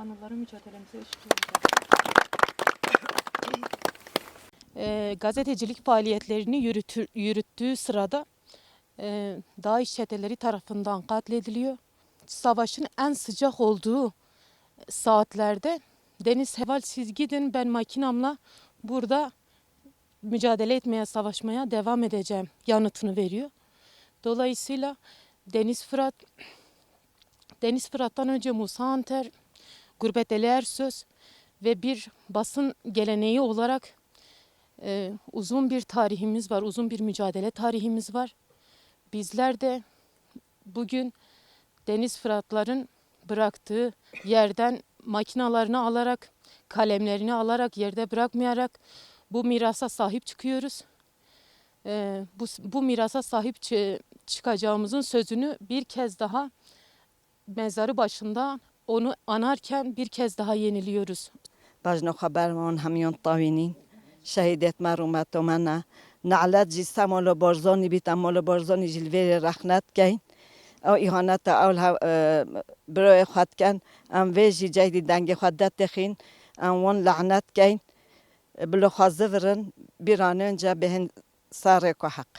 anıları mücadelemize ışık olacak. Ee, gazetecilik faaliyetlerini yürütür, yürüttüğü sırada e, DAEŞ çeteleri tarafından katlediliyor. Savaşın en sıcak olduğu saatlerde Deniz Heval siz gidin ben makinamla burada mücadele etmeye, savaşmaya devam edeceğim yanıtını veriyor. Dolayısıyla Deniz Fırat, Deniz Fırat'tan önce Musa Anter, Gurbet Ali Ersöz ve bir basın geleneği olarak e, uzun bir tarihimiz var, uzun bir mücadele tarihimiz var. Bizler de bugün Deniz Fıratların bıraktığı yerden makinalarını alarak, kalemlerini alarak, yerde bırakmayarak bu mirasa sahip çıkıyoruz. Ee, bu, bu mirasa sahip çı- çıkacağımızın sözünü bir kez daha mezarı başında onu anarken bir kez daha yeniliyoruz. باجنا خبرمان همیان طاوینین شهیدت مرومت و منه نعلت جیسته مالا بارزانی بیتم مالا بارزانی جلویر رخنت کن او ایهانت اول ها- اه، برای خود کن ام ویجی جایدی دنگ خود دت خین ام وان لعنت کن بلو خوازه ورن بیرانه انجا بهن ساره که حق